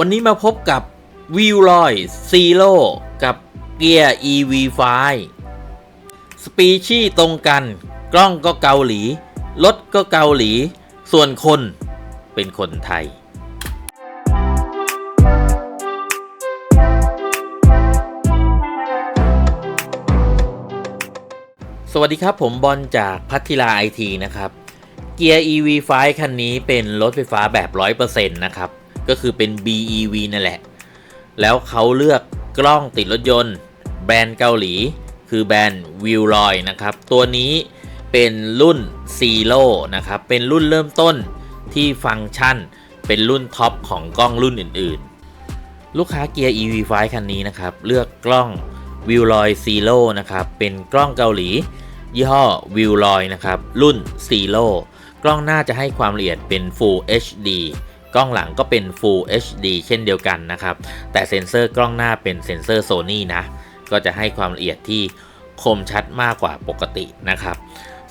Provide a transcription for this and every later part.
วันนี้มาพบกับวิวลอยซีโร่กับเกียร์ EV5 สปีชีส์ตรงกัน กล้องก็เกาหลี รถก็เกาหลี ส่วนคนเป็นคนไทย สวัสดีครับผมบอลจากพัทิลาไอทีนะครับ เกียร์ EV5 คันนี้เป็นรถไฟฟ้าแบบ 100%นะครับ ก็คือเป็น BEV นั่นแหละ แล้วเขาเลือกกล้องติดรถยนต์ แบรนด์เกาหลี คือแบรนด์วิวลอยนะครับ ตัวนี้เป็นรุ่น Zero นะครับ เป็นรุ่นเริ่มต้นที่ฟังก์ชัน เป็นรุ่นท็อปของกล้องรุ่นอื่นๆ ลูกค้าเกียร์ EV5 คันนี้นะครับ เลือกกล้องวิวลอยซีโร่นะครับ เป็นกล้องเกาหลี ยี่ห้อวิวลอยนะครับ รุ่นซีโร่กล้องหน้าจะให้ความละเอียดเป็น Full HD กล้องหลังก็เป็น Full HD เช่นเดียวกันนะครับ แต่เซ็นเซอร์กล้องหน้าเป็นเซ็นเซอร์โซนี่นะ ก็จะให้ความละเอียดที่คมชัดมากกว่าปกตินะครับ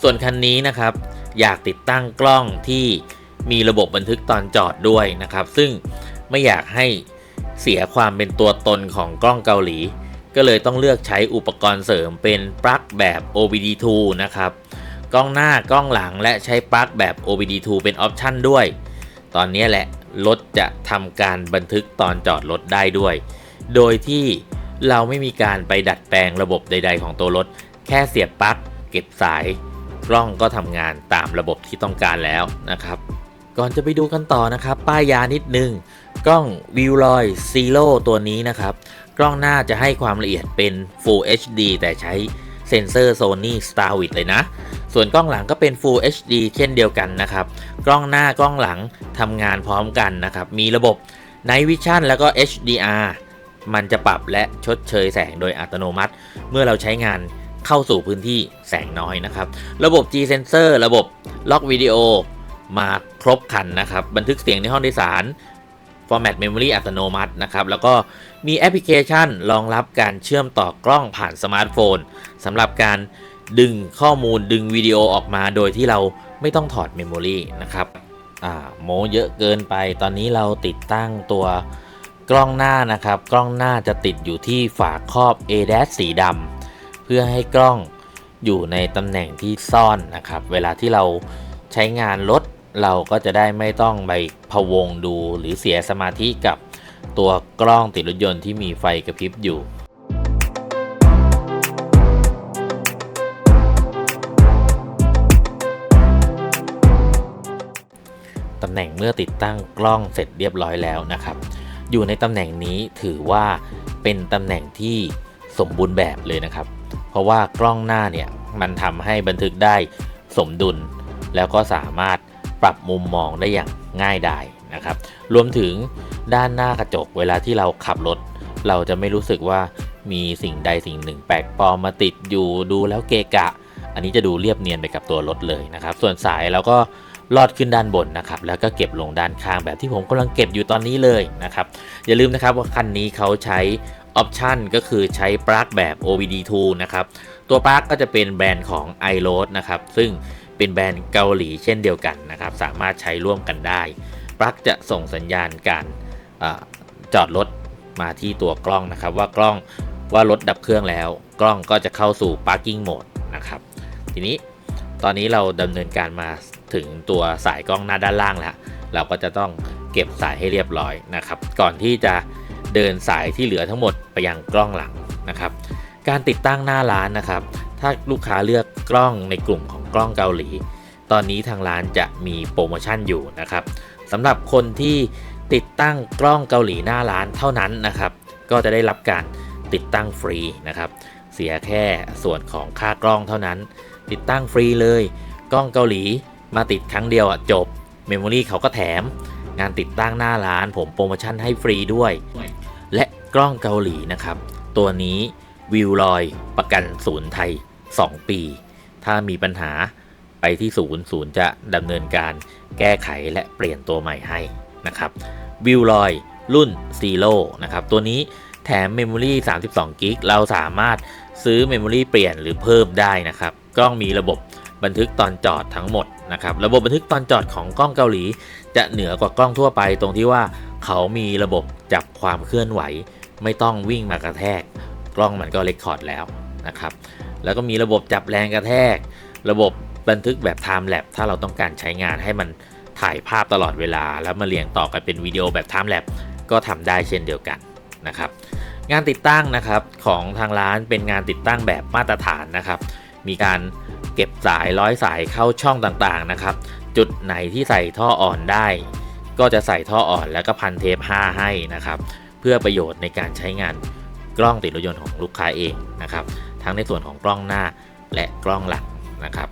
ส่วนคันนี้นะครับ อยากติดตั้งกล้องที่มีระบบบันทึกตอนจอดด้วยนะครับ ซึ่งไม่อยากให้เสียความเป็นตัวตนของกล้องเกาหลี ก็เลยต้องเลือกใช้อุปกรณ์เสริมเป็นปลั๊กแบบ OBD2 นะครับ กล้องหน้ากล้องหลังและใช้ปลั๊กแบบ OBD2 เป็นออปชันด้วย ตอนนี้แหละ รถจะทำการบันทึกตอนจอดรถได้ด้วย โดยที่เราไม่มีการไปดัดแปลงระบบใด ๆ ของตัวรถ แค่เสียบปลั๊กเก็บสาย กล้องก็ทำงานตามระบบที่ต้องการแล้วนะครับ ก่อนจะไปดูกันต่อนะครับ ป้ายยานิดนึง กล้องวิวลอยซีโร่ตัวนี้นะครับ กล้องหน้าจะให้ความละเอียดเป็น Full HD แต่ใช้เซ็นเซอร์ Sony Starwit เลยนะ ส่วนกล้องหลังก็เป็น Full HD เช่นเดียวกันนะครับ กล้องหน้ากล้องหลังทำงานพร้อมกันนะครับ มีระบบ Night Vision แล้วก็ HDR มันจะปรับและชดเชยแสงโดยอัตโนมัติ เมื่อเราใช้งานเข้าสู่พื้นที่แสงน้อยนะครับ ระบบ G Sensor ระบบล็อกวิดีโอมาครบคันนะครับ บันทึกเสียงในห้องโดยสาร Format Memory อัตโนมัตินะครับ แล้วก็มีแอปพลิเคชันรองรับการเชื่อมต่อกล้องผ่านสมาร์ทโฟนสำหรับการ ดึงข้อมูลดึงวิดีโอออกมาโดยที่เราไม่ต้องถอดเมมโมรีนะครับโมเยอะเกินไป ตอนนี้เราติดตั้งตัวกล้องหน้านะครับ กล้องหน้าจะติดอยู่ที่ฝาครอบ a d a s สีดำเพื่อให้กล้องอยู่ในตำแหน่งที่ซ่อนนะครับ เวลาที่เราใช้งานรถเราก็จะได้ไม่ต้องไปพะวงดูหรือเสียสมาธิกับตัวกล้องติดรถยนต์ที่มีไฟกระพริบอยู่ แหน่งเมื่อติดตั้งกล้องเสร็จเรียบร้อยแล้วนะครับ อยู่ในตำแหน่งนี้ถือว่าเป็นตำแหน่งที่สมบูรณ์แบบเลยนะครับ เพราะว่ากล้องหน้าเนี่ยมันทำให้บันทึกได้สมดุล แล้วก็สามารถปรับมุมมองได้อย่างง่ายดายนะครับ รวมถึงด้านหน้ากระจกเวลาที่เราขับรถ เราจะไม่รู้สึกว่ามีสิ่งใดสิ่งหนึ่งแปลกปลอมมาติดอยู่ดูแล้วเกะกะ อันนี้จะดูเรียบเนียนไปกับตัวรถเลยนะครับ ส่วนสายเราก็ ลอดขึ้นด้านบนนะครับแล้วก็เก็บลงด้านข้างแบบที่ผมกำลังเก็บอยู่ตอนนี้เลยนะครับอย่าลืมนะครับว่าคันนี้เขาใช้ออปชันก็คือใช้ปลั๊กแบบ OBD2 นะครับตัวปลั๊กก็จะเป็นแบรนด์ของ i r o a d นะครับซึ่งเป็นแบรนด์เกาหลีเช่นเดียวกันนะครับสามารถใช้ร่วมกันได้ปลั๊กจะส่งสัญญาณการอจอดรถมาที่ตัวกล้องนะครับ ว่ากล้องว่ารถดับเครื่องแล้ว กล้องก็จะเข้าสู่ parking mode นะครับทีนี้ตอนนี้เราดำเนินการมา ถึงตัวสายกล้องหน้าด้านล่างแล้ว เราก็จะต้องเก็บสายให้เรียบร้อยนะครับ ก่อนที่จะเดินสายที่เหลือทั้งหมดไปยังกล้องหลังนะครับ การติดตั้งหน้าร้านนะครับ ถ้าลูกค้าเลือกกล้องในกลุ่มของกล้องเกาหลี ตอนนี้ทางร้านจะมีโปรโมชั่นอยู่นะครับสำหรับคนที่ติดตั้งกล้องเกาหลีหน้าร้านเท่านั้นนะครับ ก็จะได้รับการติดตั้งฟรีนะครับ เสียแค่ส่วนของค่ากล้องเท่านั้น ติดตั้งฟรีเลย กล้องเกาหลี มาติดครั้งเดียวอะจบเมมโมรี่เขาก็แถมงานติดตั้งหน้าร้านผมโปรโมชั่นให้ฟรีด้วย และกล้องเกาหลีนะครับ ตัวนี้วิวลอยประกันศูนย์ไทย 2 ปี ถ้ามีปัญหาไปที่ศูนย์ศูนย์จะดำเนินการแก้ไขและเปลี่ยนตัวใหม่ให้นะครับวิวลอยรุ่นซีโร่นะครับ ตัวนี้แถมเมมโมรี่32กิกเราสามารถซื้อเมมโมรี่เปลี่ยนหรือเพิ่มได้นะครับ กล้องมีระบบบันทึกตอนจอดทั้งหมด นะครับระบบบันทึกตอนจอดของกล้องเกาหลี จะเหนือกว่ากล้องทั่วไปตรงที่ว่าเขามีระบบจับความเคลื่อนไหว ไม่ต้องวิ่งมากระแทก กล้องมันก็เรคคอร์ดแล้วนะครับแล้วก็มีระบบจับแรงกระแทก ระบบบันทึกแบบ time lapse ถ้าเราต้องการใช้งานให้มันถ่ายภาพตลอดเวลา แล้วมาเรียงต่อกันเป็นวิดีโอแบบ time lapse ก็ทำได้เช่นเดียวกันนะครับงานติดตั้งนะครับของทางร้านเป็นงานติดตั้งแบบมาตรฐานนะครับ มีการเก็บสายร้อยสายเข้าช่องต่างๆนะครับ จุดไหนที่ใส่ท่ออ่อนได้ ก็จะใส่ท่ออ่อนแล้วก็พันเทป5ให้นะครับ เพื่อประโยชน์ในการใช้งานกล้องติดรถยนต์ของลูกค้าเองนะครับ ทั้งในส่วนของกล้องหน้าและกล้องหลังนะครับ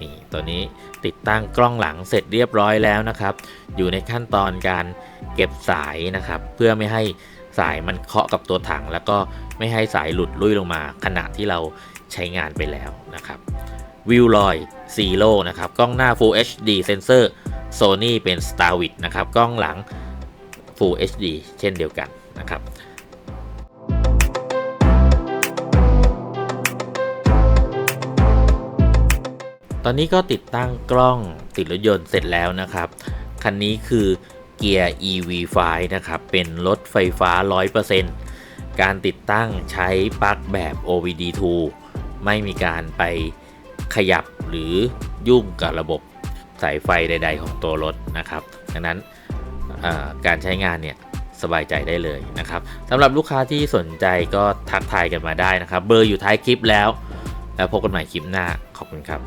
นี่ตัวนี้ติดตั้งกล้องหลังเสร็จเรียบร้อยแล้วนะครับ อยู่ในขั้นตอนการเก็บสายนะครับ เพื่อไม่ให้สายมันเคาะกับตัวถัง แล้วก็ไม่ให้สายหลุดลุ่ยลงมา ขณะที่เรา ใช้งานไปแล้วนะครับวิวลอยซีโร่นะครับกล้องหน้า Full HD Sensor Sony เป็น Star w i t นะครับกล้องหลัง Full HD เช่นเดียวกันนะครับตอนนี้ก็ติดตั้งกล้องติดรถยนต์เสร็จแล้วนะครับ คันนี้คือเกียร์ EV5 นะครับ เป็นรถไฟฟ้า 100%การติดตั้งใช้ปลั๊กแบบ OBD2 ไม่มีการไปขยับหรือยุ่งกับระบบสายไฟใด ๆ ของตัวรถนะครับดังนั้นการใช้งานเนี่ยสบายใจได้เลยนะครับสำหรับลูกค้าที่สนใจก็ทักทายกันมาได้นะครับ เบอร์อยู่ท้ายคลิปแล้ว แล้วพบกันใหม่คลิปหน้าขอบคุณครับ